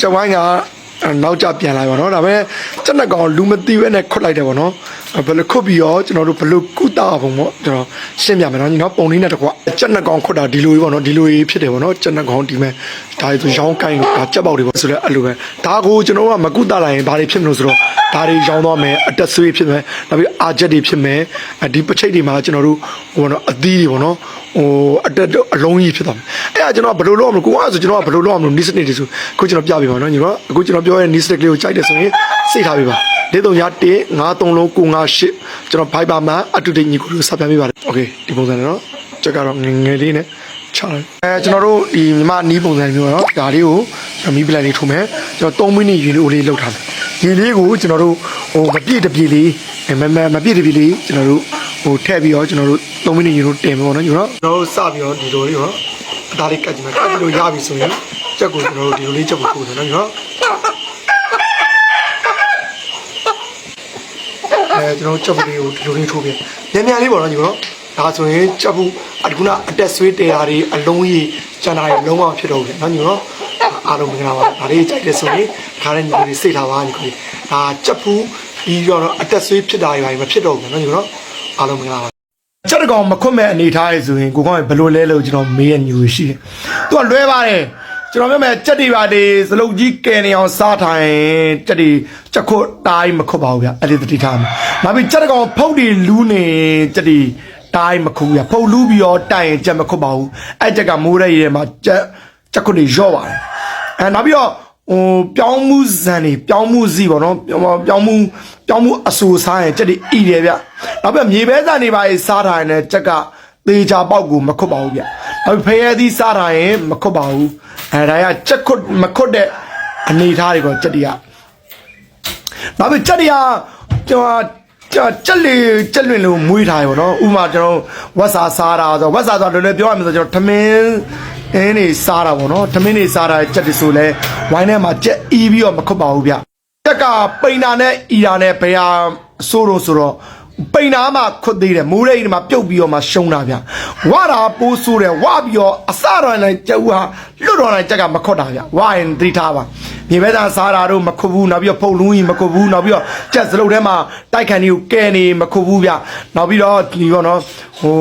ကျဝိုင်းကနောက်ကျပြန်လာပါတော့ဒါပေမဲ့စက်နှကောင်လူမသိဘဲနဲ့ခွတ်လိုက်တယ်ပေါ့နော် ဘယ်လိုခွတ်ပြီးတော့ကျွန်တော်တို့ဘယ်လိုကုတာပုံပေါ့ကျွန်တော်ရှင်းပြမယ်နော်ညီနော်ပုံလေးနဲ့တကွစက်နှကောင်ခွတ်တာဒီလိုကြီးပေါ့နော်ဒီလိုကြီးဖြစ်တယ်ပေါ့နော်စက်နှကောင်ဒီမဲ့ဒါဆိုရောင်းကိုင်းလို့ဒါကြက်ပေါက်တွေပေါ့ဆိုတော့အဲ့လိုပဲဒါကိုကျွန်တော်ကမကုတာလိုက်ရင်ဘာတွေဖြစ်မလို့ဆိုတော့ဒါတွေရောင်းသွားမယ်အတက်ဆွေးဖြစ်မယ်နောက်ပြီးအာချက်တွေဖြစ်မယ်ဒီပချိတ်တွေမှာကျွန်တော်တို့ဟိုနော်အသီးတွေပေါ့နော်ဟိုအတက်အလုံးကြီးဖြစ်သွားမယ်အဲ့ဒါကျွန်တော်ကဘယ်လိုလုပ်အောင်ကိုကဆိုကျွန်တော်ကဘယ်လိုလုပ်အောင်လို့နီးစနစ်တွေဆိုအခုကျွန်တော်ပြပြပါနော်ညီနော်အခုကျွန်တော်ပြောရတဲ့နီးစနစ်ကလေးကိုကြိုက်တယ်ဆိုရင်စိတ်ထားပေးပါ ၄၃ည1 5 3လုံး958ကျွန်တော် Viber မှာအတူတူညီကိုလို့ဆက်ပြန်ပေးပါတယ်။ Okay ဒီပုံစံနဲ့တော့ချက်ကတော့ငငယ်လေးနဲ့ချလိုက်။အဲကျွန်တော်တို့ဒီမြမနီးပုံစံမျိုးတော့ဒါလေးကိုမီးပလိုက်လေးထုံမယ်။ကျွန်တော်3မိနစ်ရေလေးလေးလောက်ထားမယ်။ရေလေးကိုကျွန်တော်တို့ဟိုမပြည့်တပြည့်လေးမမမပြည့်တပြည့်လေးကျွန်တော်တို့ဟိုထည့်ပြီးတော့ကျွန်တော်တို့3မိနစ်ရေလို့တင်မယ်ပေါ့နော်ကျွန်တော်တို့စပြီးတော့ဒီလိုလေးရောအသားလေးကတ်ကြည့်မယ်။ကတ်ပြီးတော့ရပြီဆိုရင်ချက်ကိုကျွန်တော်တို့ဒီလိုလေးချက်ကိုပို့တယ်နော်ကျွန်တော် ကျွန်တော်ချက်ပလေးကိုဒီလိုလေးထိုးပြမြန်မြန်လေးပေါ့နော်ညီနော်ဒါဆိုရင်ချက်ဘူးအတကုနာအတက်ဆွေးတရားတွေအလုံးကြီးကျန်တာတွေလုံးဝဖြစ်တော့ဘူးနော်ညီနော်အားလုံးမင်္ဂလာပါဒါလေးကြိုက်တယ်ဆိုရင်ခါတဲ့ညီကိုလေးစိတ်ထားပါညီကိုလေးဒါချက်ဘူးပြီးတော့အတက်ဆွေးဖြစ်တာတွေပါမဖြစ်တော့ဘူးနော်ညီနော်အားလုံးမင်္ဂလာပါချက်တကောင်မခွတ်မဲ့အနေထားရဆိုရင်ကိုကောင်ဘယ်လိုလဲလို့ကျွန်တော်မေးရညူရှိတယ်။သူကလွဲပါတယ် ကျွန်တော်ပြောမယ်ကြက်တွေပါလေစလုတ်ကြီးကဲနေအောင်စားထိုင်ကြက်တွေချက်ခွတ်တိုင်းမခွတ်ပါဘူးဗျအဲ့ဒီတတိထားမှာ။နောက်ပြီးကြက်တကောင်ဖုတ်တွေလူးနေကြက်တွေတိုင်းမခွတ်ဘူးဗျဖုတ်လူးပြီးတော့တိုင်ရင်ကြက်မခွတ်ပါဘူး။အဲ့ကြက်ကမိုးရဲရဲမှာကြက်ချက်ခွတ်တွေရော့ပါတယ်။အဲနောက်ပြီးတော့ဟိုပြောင်းမှုဇန်တွေပြောင်းမှုစီပေါ့နော်ပြောင်းပြောင်းမှုပြောင်းမှုအဆူစားရင်ကြက်တွေဣတယ်ဗျနောက်ပြီးမြေပဲဇန်တွေပါရေးစားထားရင်လည်းကြက်ကသေချာပေါက်ကိုမခွတ်ပါဘူးဗျနောက်ပြီးဖရဲသီးစားထားရင်မခွတ်ပါဘူး အဲဒါကကြက်ခွတ်မခွတ်တဲ့အနေထားတွေကိုကြက်တွေကနောက်ပြီးကြက်တွေကကျွန်တော်ကြက်ကြက်လေကြက်လွင်လို့မွေးထားရပါတော့ဥပမာကျွန်တော်ဝက်စာစားတာဆိုဝက်စာဆိုတော့လည်းပြောရမယ်ဆိုကျွန်တော်ထမင်းအင်းနေစားတာပေါ့နော်ထမင်းနေစားတာကြက်တွေဆိုလဲဝိုင်းထဲမှာကြက်အီးပြီးတော့မခွတ်ပါဘူးဗျကြက်ကပိန်တာနဲ့အီတာနဲ့ဘယ်ဟာအဆိုးတော့ဆိုတော့ ပိန်တာမှခွတ်သေးတယ်မိုးရိပ်မှာပြုတ်ပြီးတော့မှရှုံးတာဗျဝါတာပိုးဆိုးတယ်ဝပြီးတော့အစတော်နဲ့ကြက်ဦးဟာလွတ်တော်နဲ့ကြက်ကမခွတ်တာဗျဝရင်သတိထားပါမြေပဲသားစားတာတို့မခွတ်ဘူးနောက်ပြီးတော့ဖုတ်လူးကြီးမခွတ်ဘူးနောက်ပြီးတော့ကြက်စလုတ်ထဲမှာတိုက်ခန်ကြီးကိုကဲနေမခွတ်ဘူးဗျနောက်ပြီးတော့ဒီပေါ့နော်ဟို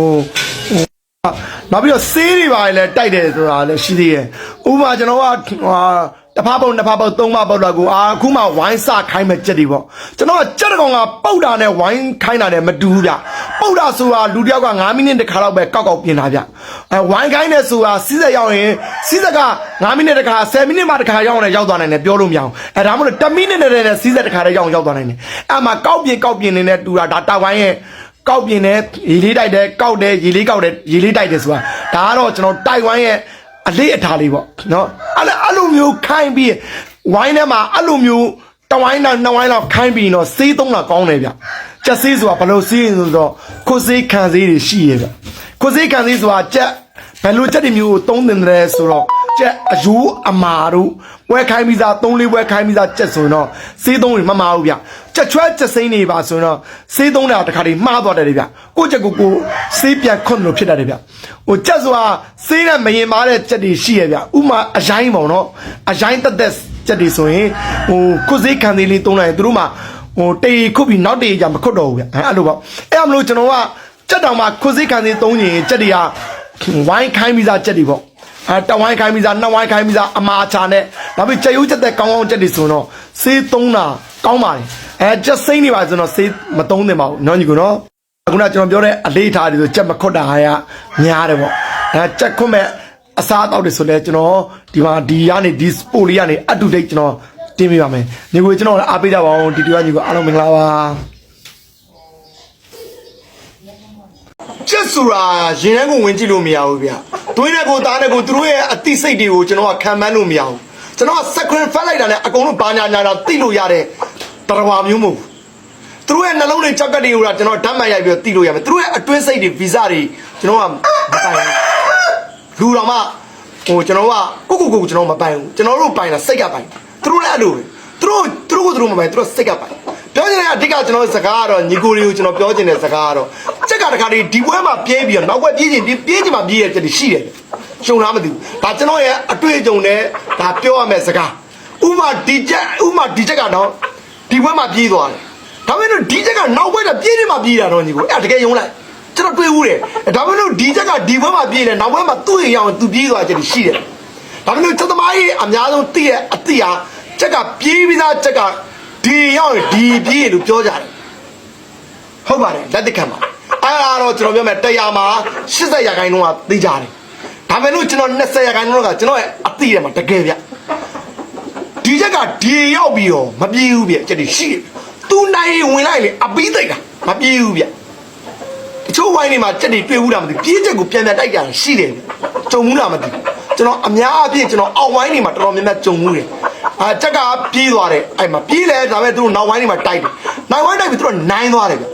နောက်ပြီးတော့ဆေးတွေပါလေတိုက်တယ်ဆိုတာလည်းရှိသေးရဲ့ဥပမာကျွန်တော်ကဟာ တစ်ဖားပုံတစ်ဖားပုံသုံးဖားပုံတော့ကိုအာအခုမှဝိုင်းစခိုင်းမဲ့ကြက်တွေပေါ့ကျွန်တော်ကကြက်တကောင်ကပုတ်တာနဲ့ဝိုင်းခိုင်းတာနဲ့မတူဘူးဗျပုတ်တာဆိုတာလူတစ်ယောက်က9မိနစ်တစ်ခါတော့ပဲကောက်ကောက်ပြင်တာဗျအဲဝိုင်းခိုင်းတဲ့ဆိုတာစီးစက်ရောက်ရင်စီးစက်က9မိနစ်တစ်ခါ10မိနစ်မှတစ်ခါရောက်ရင်ရောက်သွားနိုင်တယ်ပြောလို့မရအောင်အဲဒါမှမဟုတ်10မိနစ်နဲ့နဲ့စီးစက်တစ်ခါတည်းရောက်ရောက်သွားနိုင်တယ်အဲမှာကောက်ပြင်ကောက်ပြင်နေတဲ့တူတာဒါတာဝိုင်းရဲ့ကောက်ပြင်းတယ်ရေလေးတိုက်တယ်ကောက်တယ်ရေလေးကောက်တယ်ရေလေးတိုက်တယ်ဆိုတာဒါကတော့ကျွန်တော်တိုင်ဝမ်ရဲ့အလေးအထားလေးပေါ့နော်အဲ့လို အဲ့လိုမျိုးခိုင်းပြီးဝိုင်းထဲမှာအဲ့လိုမျိုးတဝိုင်းတော့နှစ်ဝိုင်းတော့ခိုင်းပြီးတော့စေးသုံးတာကောင်းတယ်ဗျကြက်စေးဆိုတာဘယ်လိုစေးဆိုတော့ခုစေးခံစေးတွေရှိရဲ့ဗျခုစေးခံစေးဆိုတာကြက်ဘယ်လိုကြက်တွေမျိုးကိုသုံးတင်တယ်ဆိုတော့ ကြက်အယိုးအမာတို့ပွဲခိုင်းပြီးသား၃လေးပွဲခိုင်းပြီးသားကြက်ဆိုရင်တော့စေးသုံးတွေမမအောင်ဗျကြက်ချွဲကြက်စိမ့်နေပါဆိုရင်တော့စေးသုံးတာတခါတည်းမှားသွားတယ်လေဗျကိုကြက်ကိုကိုစေးပြန်ခွန်းလို့ဖြစ်တတ်တယ်ဗျဟိုကြက်ဆိုတာစေးနဲ့မရင်မာတဲ့ကြက်တွေရှိရဲ့ဗျဥမာအရင်ပေါ့နော်အရင်တက်တက်ကြက်တွေဆိုရင်ဟိုခုစေးခံသေးလေးသုံးလိုက်ရင်သူတို့မှဟိုတေခုတ်ပြီးနောက်တေကြမခွတ်တော့ဘူးဗျအဲ့လိုပေါ့အဲ့မလို့ကျွန်တော်ကကြက်တောင်မှခုစေးခံသေးသုံးရင်ကြက်တွေကဝိုင်းခိုင်းပြီးသားကြက်တွေပေါ့ အဲတဝိုင်းခိုင်းပြီးသားနှစ်ဝိုင်းခိုင်းပြီးသားအမာချာနဲ့နောက်ပြီးကြက်ရိုးကြက်တဲ့ကောင်းကောင်းကြက်တွေဆိုတော့စေးသုံးတာကောင်းပါလေအဲကြက်စိမ့်နေပါဆိုတော့စေးမသုံးသင့်ပါဘူးနော်ညီကနော်အခုနကကျွန်တော်ပြောတဲ့အလေးထားတွေဆိုကြက်မခွတ်တာဟာရများတယ်ပေါ့အဲကြက်ခွတ်မဲ့အစားအသောက်တွေဆိုလဲကျွန်တော်ဒီမှာဒီကနေဒီစပိုလေးကနေအတူတိတ်ကျွန်တော်တင်ပြပါမယ်ညီကိုကျွန်တော်လည်းအားပေးကြပါအောင်ဒီတူကညီကိုအားလုံးမင်္ဂလာပါကျက်ဆိုတာရင်ထဲကိုဝင်ကြည့်လို့မရဘူးဗျ။ တွင်းတဲ့ကိုသားတဲ့ကိုသူတို့ရဲ့အသိစိတ်တွေကိုကျွန်တော်ကခံမှန်းလို့မရဘူး။ကျွန်တော်က screen ဖက်လိုက်တာနဲ့အကုန်လုံးဘာညာညာတာသိလို့ရတဲ့တရားမျိုးမဟုတ်ဘူး။သူတို့ရဲ့နှလုံးတွေကြောက်ကက်တွေကကျွန်တော်ဓာတ်မှန်ရိုက်ပြီးတော့သိလို့ရမယ်။သူတို့ရဲ့အတွင်းစိတ်တွေဗီဇတွေကျွန်တော်ကမပိုင်ဘူး။လူတော်မှဟိုကျွန်တော်ကကိုကိုကိုကျွန်တော်မပိုင်ဘူး။ကျွန်တော်တို့ပိုင်တာစိတ်ကပိုင်။သူတို့လည်းအဲ့လိုပဲ။သူတို့သူတို့ကိုသူတို့မပိုင်သူတို့စိတ်ကပိုင်။ပြောချင်တဲ့အဓိကကျွန်တော်စကားကတော့ညီကိုတွေကိုကျွန်တော်ပြောချင်တဲ့စကားကတော့ ကြက်ကတခါတည်းဒီပွဲမှာပြေးပြီးတော့နောက်ဘက်ပြေးချင်ပြေးပြေးချင်မှပြေးရတဲ့ရှိတယ်ရှုံလားမသိဘူးဒါကျွန်တော်ရဲ့အတွေ့အကြုံနဲ့ဒါပြောရမယ့်စကားမာဒီချက်ဥမာဒီချက်ကတော့ဒီဘက်မှာပြေးသွားတယ်ဒါပေမဲ့လို့ဒီချက်ကနောက်ဘက်ကပြေးနေမှပြေးတာတော့ညီကိုအဲ့ဒါတကယ်ယုံလိုက်ကျွန်တော်တွေးဦးတယ်ဒါပေမဲ့လို့ဒီချက်ကဒီဘက်မှာပြေးနေနောက်ဘက်မှာသူ့ရင်ရောက်သူပြေးသွားချက်ရှိတယ်ဒါပေမဲ့လို့ချက်သမားကြီးအများဆုံးသိရဲ့အသိဟာချက်ကပြေးပြီးသားချက်ကဒီရောက်ရင်ဒီပြေးလို့ပြောကြတယ်ဟုတ်ပါတယ်လက်သက်ခံပါ အဲ့ဒါတော့ကျွန်တော်ပြောမယ်တရားမှာ80ရာခိုင်နှုန်းကသိကြတယ်ဒါပေမဲ့လို့ကျွန်တော်20ရာခိုင်နှုန်းကကျွန်တော်ရဲ့အသိထဲမှာတကယ်ဗျဒီချက်ကဒီရောက်ပြီးတော့မပြေးဘူးဗျချက်တွေရှိတယ်သူနိုင်ရင်ဝင်လိုက်လေအပီးသိက်တာမပြေးဘူးဗျတချို့ဝိုင်းတွေမှာချက်တွေတွေ့ဘူးလားမသိဘူးပြေးချက်ကိုပြန်ပြန်တိုက်ကြတာရှိတယ်ဗျကြုံဘူးလားမသိဘူးကျွန်တော်အများအပြည့်ကျွန်တော်အောက်ဝိုင်းတွေမှာတော်တော်များများကြုံဘူးတယ်အာချက်ကပြေးသွားတယ်အဲ့မှာပြေးလဲဒါပေမဲ့သူတို့နောက်ဝိုင်းတွေမှာတိုက်တယ်နောက်ဝိုင်းတိုက်ပြီးသူတို့နိုင်သွားတယ်ဗျ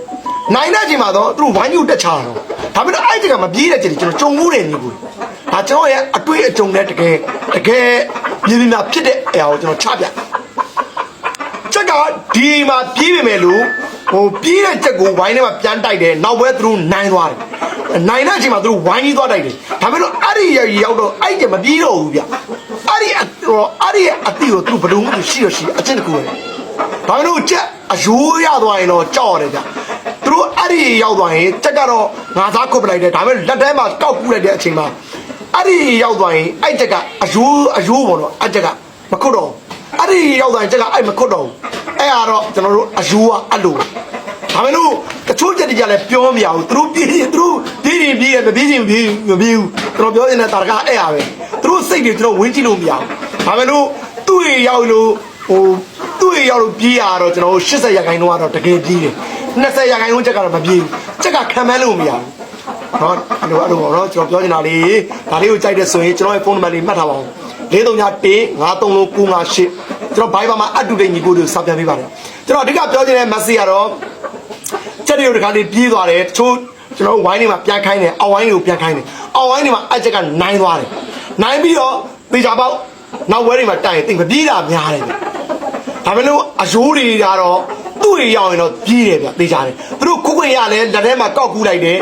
နိုင်တဲ့အချိန်မှာတော့သူတို့ဝိုင်းကြီးကိုတက်ချတာတော့ဒါပေမဲ့အဲ့ချက်ကမပြေးတဲ့ချက်တွေကျွန်တော်ကြုံဘူးတယ်ညီကိုဒါကျွန်တော်ရဲ့အတွေ့အကြုံနဲ့တကယ်တကယ်မြင်မြင်များဖြစ်တဲ့အရာကိုကျွန်တော်ချပြချက်ကဒီမှာပြေးပေမဲ့လို့ဟိုပြေးတဲ့ချက်ကိုဝိုင်းထဲမှာပြန်တိုက်တယ်နောက်ဘဲသူတို့နိုင်သွားတယ်နိုင်တဲ့အချိန်မှာသူတို့ဝိုင်းကြီးသွားတိုက်တယ်ဒါပေမဲ့လို့အဲ့ဒီရောက်တော့အဲ့ဒီမပြေးတော့ဘူးဗျအဲ့ဒီအတော့အဲ့ဒီအတီကိုသူတို့ဘယ်လိုမှရှိရရှိအချင်းတကူပဲဒါပေမဲ့လို့ချက်အယိုးရသွားရင်တော့ကြောက်ရတယ်ဗျ သူတို့အဲ့ဒီရောက်သွားရင်ချက်ကတော့ငါသားခုတ်ပလိုက်တယ်ဒါပေမဲ့လက်ထဲမှာကောက်ကူးလိုက်တဲ့အချိန်မှာအဲ့ဒီရောက်သွားရင်အဲ့ချက်ကအယိုးအယိုးပေါ့နော်အဲ့ချက်ကမခုတ်တော့ဘူးအဲ့ဒီရောက်တိုင်းချက်ကအဲ့မခွတ်တော့ဘူးအဲ့ဟာတော့ကျွန်တော်တို့အယူကအဲ့လိုဒါပေမဲ့လို့တချို့ချက်တကြလည်းပြောမရဘူးသူတို့ပြေးရင်သူတို့ပြေးရင်ပြေးရမပြေးရင်ပြေးမပြေးဘူးကျွန်တော်ပြောနေတာတာကအဲ့ဟာပဲသူတို့စိတ်တွေကျွန်တော်ဝင်ကြည့်လို့မရဘူးဒါပေမဲ့လို့သူ့ရေရောက်လို့ဟိုသူ့ရေရောက်လို့ပြေးရတော့ကျွန်တော်တို့80ရာခိုင်နှုန်းကတော့တကယ်ပြေးတယ် 20ရာခိုင်နှုန်းချက်ကတော့မပြေးဘူးချက်ကခံမန်းလို့မရဘူးနော်အဲ့လိုအဲ့လိုပေါ့နော်ကျွန်တော်ပြောချင်တာလေးဒါလေးကိုကြိုက်တဲ့ဆိုရင်ကျွန်တော်ရဲ့ဖုန်းနံပါတ်လေးမှတ်ထားပါဦး၄3ည1 9 3လို့958ကျွန်တော်ဘိုင်ဘာမှာအတူတူညီကိုတို့စာပြန်ပေးပါတယ်ကျွန်တော်အဓိကပြောချင်တဲ့ message ကတော့ချက်တွေကိုဒီခါလေးပြေးသွားတယ်တချို့ကျွန်တော်ဝိုင်းတွေမှာပြန်ခိုင်းတယ်အောက်ဝိုင်းတွေကိုပြန်ခိုင်းတယ်အောက်ဝိုင်းတွေမှာအချက်ကနိုင်သွားတယ်နိုင်ပြီးတော့ပေချာပေါက်နောက်ဝဲတွေမှာတိုင်ရင်တိတ်မပြေးတာများတယ်ဗျဒါပေမဲ့လို့အယိုးတွေကတော့ သူ့ရေရောက်ရင်တော့ပြေးတယ်ဗျသိကြတယ်သူတို့ခုခွင့်ရလဲလက်ထဲမှာကောက်ကူးလိုက်တယ်